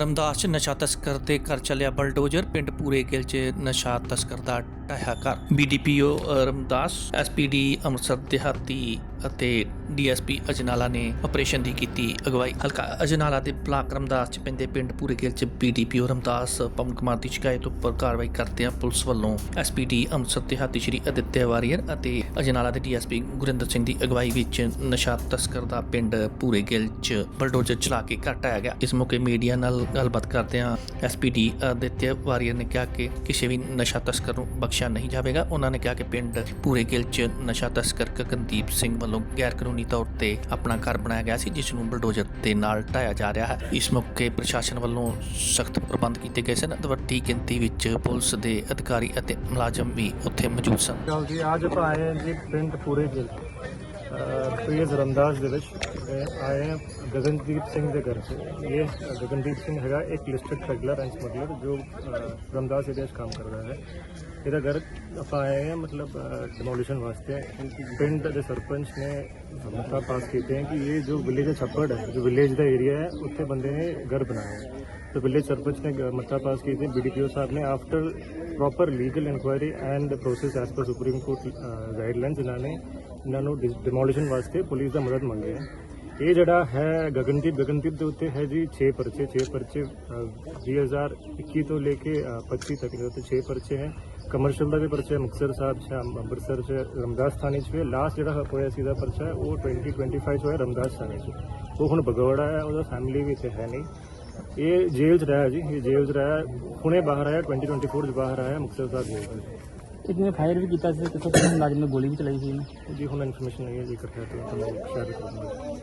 ਰਮਦਾਸ ਚ ਨਸ਼ਾ ਤਸਕਰ ਦੇ ਘਰ ਚੱਲਿਆ ਬਲਡੋਜ਼ਰ, ਪਿੰਡ ਪੂਰੇ ਗਿੱਲ ਚ ਨਸ਼ਾ ਤਸਕਰ ਦਾ ਢਾਹਿਆ ਘਰ। ਬੀਡੀਪੀਓ ਰਮਦਾਸ ਐਸਪੀਡੀ ਅੰਮ੍ਰਿਤਸਰ, ਦਿਹਾਤੀ ਅਤੇ ਡੀਐਸਪੀ ਅਜਨਾਲਾ ਨੇ ਆਪਰੇਸ਼ਨ ਦੀ ਕੀਤੀ ਅਗਵਾਈ। ਹਲਕਾ ਅਜਨਾਲਾ ਦੇ ਬਲਾਕ ਰਮਦਾਸ ਚ ਪੈਂਦੇ ਪਿੰਡ ਪੂਰੇ ਗਿੱਲ ਚ ਬੀਡੀਪੀਓ ਰਮਦਾਸ ਪਵਨ ਕੁਮਾਰ ਦੀ ਸ਼ਿਕਾਇਤ ਉੱਪਰ ਕਾਰਵਾਈ ਕਰਦਿਆਂ ਪੁਲਿਸ ਵੱਲੋਂ ਐਸਪੀਡੀ ਅੰਮ੍ਰਿਤਸਰ ਦਿਹਾਤੀ ਸ਼੍ਰੀ ਅਦਿੱਤਿਆ ਵਾਰੀਅਰ ਅਤੇ ਅਜਨਾਲਾ ਦੇ ਡੀਐਸਪੀ ਗੁਰਿੰਦਰ ਸਿੰਘ ਦੀ ਅਗਵਾਈ ਵਿੱਚ ਨਸ਼ਾ ਤਸਕਰ ਦਾ ਪਿੰਡ ਪੂਰੇ ਗਿੱਲ ਚ ਬਲਡੋਜ਼ਰ ਚਲਾ ਕੇ ਘਰ ਢਾਇਆ ਗਿਆ। ਇਸ ਮੌਕੇ ਮੀਡੀਆ ਨਾਲ ਗੱਲਬਾਤ ਕਰਦਿਆਂ ਐਸਪੀਡੀ ਅਦਿੱਤਿਆ ਵਾਰੀਅਰ ਨੇ ਕਿਹਾ ਕਿ ਕਿਸੇ ਵੀ ਨਸ਼ਾ ਤਸਕਰ ਨੂੰ ਬਖਸ਼ਿਆ ਨਹੀਂ ਜਾਵੇਗਾ। ਉਹਨਾਂ ਨੇ ਕਿਹਾ ਕਿ ਪਿੰਡ ਪੂਰੇ ਗਿੱਲ ਚ ਨਸ਼ਾ ਤਸਕਰ ਗਗਨਦੀਪ ਸਿੰਘ ਵੱਲੋਂ ਗੈਰ ਕਾਨੂੰਨੀ ਤੌਰ ਤੇ ਆਪਣਾ ਘਰ ਬਣਾਇਆ ਗਿਆ ਸੀ, ਜਿਸ ਨੂੰ ਬਲਡੋਜ਼ਰ ਦੇ ਨਾਲ ਢਾਇਆ ਜਾ ਰਿਹਾ ਹੈ। ਇਸ ਮੌਕੇ ਪ੍ਰਸ਼ਾਸਨ ਵੱਲੋਂ ਸਖਤ ਪ੍ਰਬੰਧ ਕੀਤੇ ਗਏ ਸਨ ਅਤੇ ਵੱਡੀ ਗਿਣਤੀ ਵਿੱਚ ਪੁਲਿਸ ਦੇ ਅਧਿਕਾਰੀ ਅਤੇ ਮੁਲਾਜ਼ਮ ਵੀ ਉੱਥੇ ਮੌਜੂਦ ਸਨ। ਜੀ ਅੱਜ ਆਪਾਂ ਜੀ, ਪਿੰਡ ਪੂਰੇ ਗਿੱਲ ਪ੍ਰੀਤ ਰਮਦਾਸ ਦੇ ਵਿੱਚ ਤੇ ਆਏ ਹਾਂ ਗਗਨਦੀਪ ਸਿੰਘ ਦੇ ਘਰ 'ਚ ਇਹ ਗਗਨਦੀਪ ਸਿੰਘ ਹੈਗਾ ਇੱਕ ਲਿਸਟਡ ਪੈਗਲਰ ਐਂਡ ਸਮਗਲਰ ਜੋ ਅਹ, ਰਮਦਾਸ ਏਰੀਆ 'ਚ ਕੰਮ ਕਰਦਾ ਹੈ ਇਹਦਾ ਘਰ ਆਪਾਂ ਆਏ ਹਾਂ ਮਤਲਬ ਡਿਮੋਲੀਸ਼ਨ ਵਾਸਤੇ ਪਿੰਡ ਦੇ ਸਰਪੰਚ ਨੇ ਮਤਾ ਪਾਸ ਕੀਤੇ ਹੈ ਕਿ ਇਹ ਜੋ ਵਿਲੇਜ ਦਾ ਛੱਪੜ ਹੈ ਜੋ ਵਿਲੇਜ ਦਾ ਏਰੀਆ ਹੈ ਉੱਥੇ ਬੰਦੇ ਨੇ ਘਰ ਬਣਾਇਆ ਹੈ तो विलेज सरपंच ने मता पास की थी बीडीपीओ साहब ने after proper legal inquiry and process as per Supreme Court guidelines ਇਹਨਾਂ ਨੇ ਇਹਨਾਂ ਨੂੰ ਡਿਮੋਲੀਸ਼ਨ ਵਾਸਤੇ ਪੁਲਿਸ ਦਾ ਮਦਦ ਮੰਗੀ ਹੈ ਇਹ ਜਿਹੜਾ ਹੈ ਗਗਨਦੀਪ ਗਗਨਦੀਪ ਦੇ ਉੱਤੇ ਹੈ ਜੀ 6 ਪਰਚੇ 6 ਪਰਚੇ ਅਹ, 2021 ਤੋਂ ਲੈ ਕੇ ਅਹ, 25 ਤੱਕ ਦੇ ਉੱਤੇ 6 ਪਰਚੇ ਹੈ। ਕਮਰਸ਼ੀਅਲ ਦਾ ਵੀ ਪਰਚਾ ਹੈ ਮੁਕਤਸਰ ਸਾਹਿਬ ਚ ਅੰਮ੍ਰਿਤਸਰ ਚ ਰਮਦਾਸ ਥਾਣੇ ਚ ਵੀ ਲਾਸਟ ਜਿਹੜਾ ਹੋਇਆ ਸੀ ਦਾ ਪਰਚਾ ਹੈ ਉਹ 2025 ਚ ਹੋਇਆ ਰਮਦਾਸ ਥਾਣੇ ਚ। ਉਹ ਹੁਣ ਬਗਵਾੜਾ ਹੈ ਉਹਦਾ ਫੈਮਿਲੀ ਵੀ ਇੱਥੇ ਹੈ ਨਹੀਂ। ਇਹ ਜੇਲ੍ਹ 'ਚ ਰਿਹਾ ਜੀ ਇਹ ਜੇਲ੍ਹ 'ਚ ਰਿਹਾ ਹੁਣੇ ਬਾਹਰ ਆਇਆ 2024 ਚ ਬਾਹਰ ਆਇਆ ਮੁਕਤਸਰ ਸਾਹਿਬ ਜੇਲ੍ਹ ਤੋਂ ਇਹਨੇ ਫਾਇਰ ਵੀ ਕੀਤਾ ਸੀ ਕਿਥੋਂ ਕਿਸੇ ਮੁਲਾਜ਼ਮ ਨੇ ਗੋਲੀ ਵੀ ਚਲਾਈ ਸੀ ਇਹਨੇ। ਜੀ, ਹੁਣ ਇਨਫੋਰਮੇਸ਼ਨ ਆਈ ਹੈ ਜੀ ਇਕੱਠਾ ਤੋਂ, ਤੁਹਾਨੂੰ ਸ਼ੇਅਰ ਕਰਾਂਗਾ।